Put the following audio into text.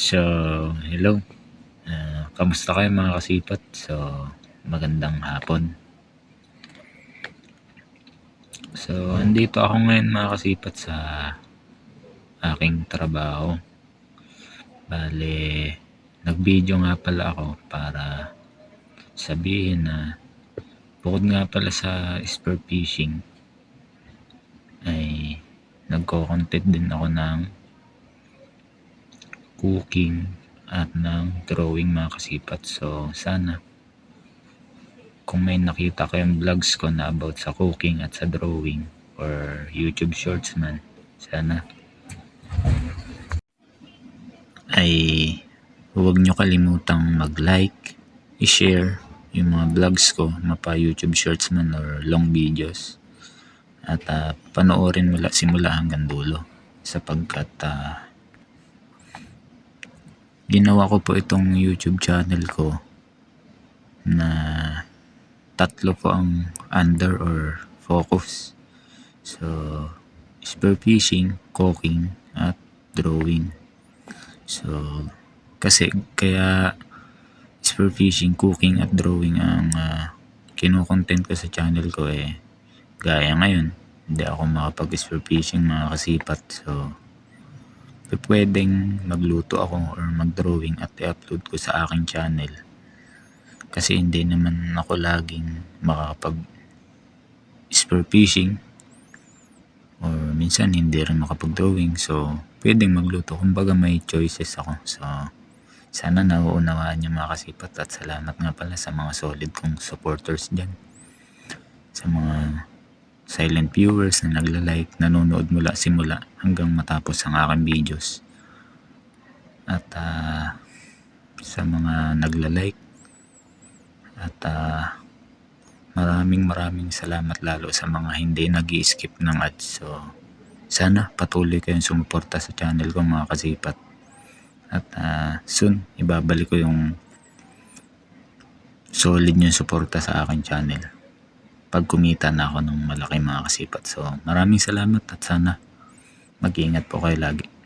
So, hello. Ah, kamusta kayo mga kasipat? So, magandang hapon. So, andito ako ngayon mga kasipat sa aking trabaho. Bale, nag-video nga pala ako para sabihin na bukod nga pala sa spear fishing ay nagko-content din ako ng cooking at ng drawing mga kasipat. So, sana kung may nakita kayong vlogs ko na about sa cooking at sa drawing or YouTube shorts man, sana ay huwag nyo kalimutang mag-like, i-share yung mga vlogs ko, mapa YouTube shorts man or long videos. At ah, panoorin mula simula hanggang dulo sapagkat ah, ginawa ko po itong YouTube channel ko na tatlo po ang under or focus. So, spear fishing, cooking, at drawing. So, kasi kaya spear fishing, cooking, at drawing ang uh, kinokontent ko sa channel ko eh. Gaya ngayon, hindi ako makapag-spear fishing mga kasipat. So, pwedeng magluto ako or mag-drawing at i-upload ko sa aking channel. Kasi hindi naman ako laging makakapag spear fishing or minsan hindi rin makapag-drawing. So, pwedeng magluto. Kumbaga may choices ako. So, sana nauunawaan niyo mga kasipat at salamat nga pala sa mga solid kong supporters dyan. Sa mga silent viewers na nagla-like, nanonood mula simula hanggang matapos ang aking videos. At ah, sa mga nagla-like at ah, maraming maraming salamat lalo sa mga hindi nag skip ng ads. So, sana patuloy kayong sumuporta sa channel ko mga kasipat. At ah, soon, ibabalik ko yung solid yung suporta sa aking channel pag kumita na ako ng malaki mga kasipat. So maraming salamat at sana mag-iingat po kayo lagi.